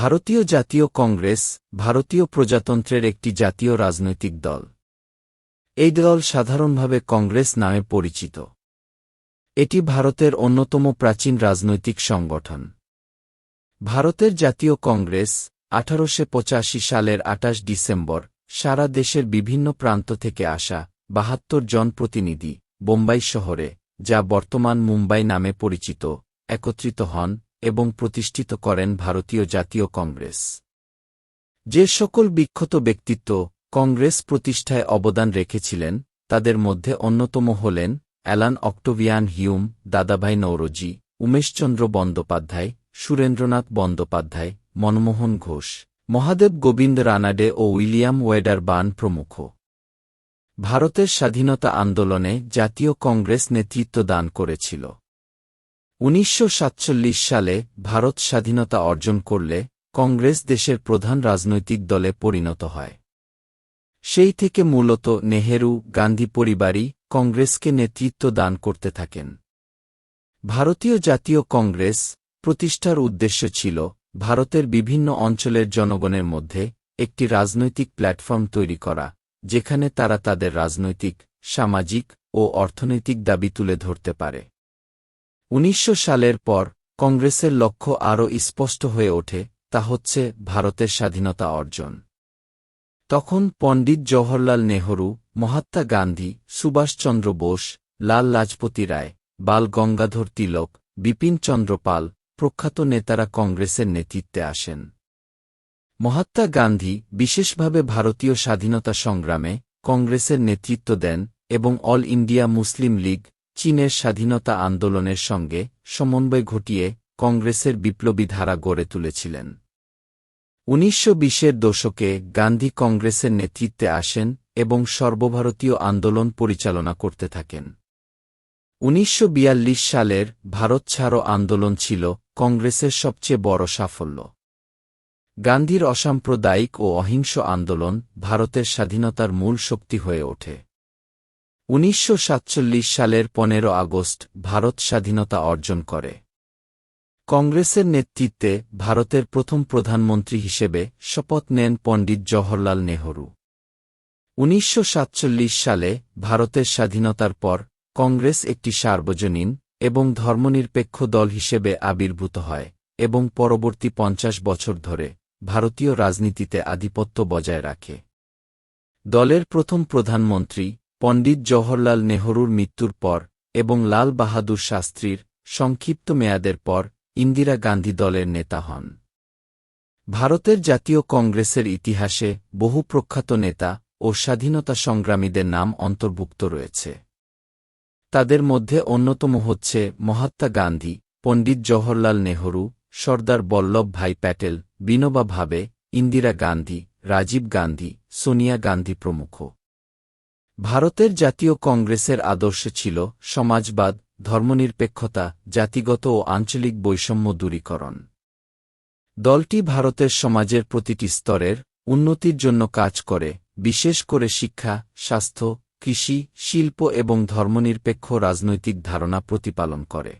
ভারতীয় জাতীয় কংগ্রেস, ভারতীয় প্রজাতন্ত্রের একটি জাতীয় রাজনৈতিক দল। এই দল সাধারণভাবে কংগ্রেস নামে পরিচিত। এটি ভারতের অন্যতম প্রাচীন রাজনৈতিক সংগঠন। ভারতের জাতীয় কংগ্রেস, আঠারোশ পঁচাশি সালের আটাশ ডিসেম্বর, সারা দেশের বিভিন্ন প্রান্ত থেকে আসা বাহাত্তর জন প্রতিনিধি, বোম্বাই শহরে, যা বর্তমান মুম্বাই নামে পরিচিত, একত্রিত হন এবং প্রতিষ্ঠিত করেন ভারতীয় জাতীয় কংগ্রেস। যে সকল বিখ্যাত ব্যক্তিত্ব কংগ্রেস প্রতিষ্ঠায় অবদান রেখেছিলেন, তাদের মধ্যে অন্যতম হলেন Allan Octavian Hume, Dadabhai Naoroji Umesh Chandra Bandyopadhyay, Surendranath Bandyopadhyay, Manmohan Ghosh, Mahadev Govind Ranade ও উইলিয়াম ওয়েডার বান প্রমুখ। ভারতের স্বাধীনতা আন্দোলনে জাতীয় কংগ্রেস নেতৃত্ব দান করেছিল। উনিশশো সাতচল্লিশ সালে ভারত স্বাধীনতা অর্জন করলে কংগ্রেস দেশের প্রধান রাজনৈতিক দলে পরিণত হয়। সেই থেকে মূলত নেহেরু, গান্ধী পরিবারই কংগ্রেসকে নেতৃত্ব দান করতে থাকেন। ভারতীয় জাতীয় কংগ্রেস প্রতিষ্ঠার উদ্দেশ্য ছিল ভারতের বিভিন্ন অঞ্চলের জনগণের মধ্যে একটি রাজনৈতিক প্ল্যাটফর্ম তৈরি করা, যেখানে তারা তাদের রাজনৈতিক, সামাজিক ও অর্থনৈতিক দাবি তুলে ধরতে পারে। উনিশশো সালের পর, কংগ্রেসের লক্ষ্য আরও স্পষ্ট হয়ে ওঠে, তা হচ্ছে ভারতের স্বাধীনতা অর্জন। তখন পণ্ডিত জওহরলাল নেহরু, মহাত্মা গান্ধী, সুভাষচন্দ্র বোস, লাল লাজপতি রায়, বাল গঙ্গাধর তিলক, বিপিন চন্দ্র পাল প্রখ্যাত নেতারা কংগ্রেসের নেতৃত্বে আসেন। মহাত্মা গান্ধী বিশেষভাবে ভারতীয় স্বাধীনতা সংগ্রামে কংগ্রেসের নেতৃত্ব দেন এবং অল ইন্ডিয়া মুসলিম লীগ চীনের স্বাধীনতা আন্দোলনের সঙ্গে সমন্বয় ঘটিয়ে কংগ্রেসের বিপ্লবী ধারা গড়ে তুলেছিলেন। উনিশশো বিশের দশকে গান্ধী কংগ্রেসের নেতৃত্বে আসেন এবং সর্বভারতীয় আন্দোলন পরিচালনা করতে থাকেন। উনিশশো বিয়াল্লিশ সালের ভারত ছাড়ো আন্দোলন ছিল কংগ্রেসের সবচেয়ে বড় সাফল্য। গান্ধীর অসাম্প্রদায়িক ও অহিংস আন্দোলন ভারতের স্বাধীনতার মূল শক্তি হয়ে ওঠে। উনিশশো সাতচল্লিশ সালের পনেরো আগস্ট ভারত স্বাধীনতা অর্জন করে। কংগ্রেসের নেতৃত্বে ভারতের প্রথম প্রধানমন্ত্রী হিসেবে শপথ নেন পণ্ডিত জওহরলাল নেহরু। উনিশশো সাতচল্লিশ সালে ভারতের স্বাধীনতার পর কংগ্রেস একটি সার্বজনীন এবং ধর্মনিরপেক্ষ দল হিসেবে আবির্ভূত হয় এবং পরবর্তী পঞ্চাশ বছর ধরে ভারতীয় রাজনীতিতে আধিপত্য বজায় রাখে। দলের প্রথম প্রধানমন্ত্রী পণ্ডিত জওহরলাল নেহরুর মৃত্যুর পর এবং লাল বাহাদুর শাস্ত্রীর সংক্ষিপ্ত মেয়াদের পর ইন্দিরা গান্ধী দলের নেতা হন। ভারতের জাতীয় কংগ্রেসের ইতিহাসে বহু প্রখ্যাত নেতা ও স্বাধীনতা সংগ্রামীদের নাম অন্তর্ভুক্ত রয়েছে। তাদের মধ্যে অন্যতম হচ্ছে মহাত্মা গান্ধী, পণ্ডিত জওহরলাল নেহরু, সর্দার বল্লভ ভাই প্যাটেল, বিনোবা ভাবে, ইন্দিরা গান্ধী, রাজীব গান্ধী, সোনিয়া গান্ধী প্রমুখ। ভারতের জাতীয় কংগ্রেসের আদর্শ ছিল সমাজবাদ, ধর্মনিরপেক্ষতা, জাতিগত ও আঞ্চলিক বৈষম্য দূরীকরণ। দলটি ভারতের সমাজের প্রতিটি স্তরের উন্নতির জন্য কাজ করে, বিশেষ করে শিক্ষা, স্বাস্থ্য, কৃষি, শিল্প এবং ধর্মনিরপেক্ষ রাজনৈতিক ধারণা প্রতিপালন করে।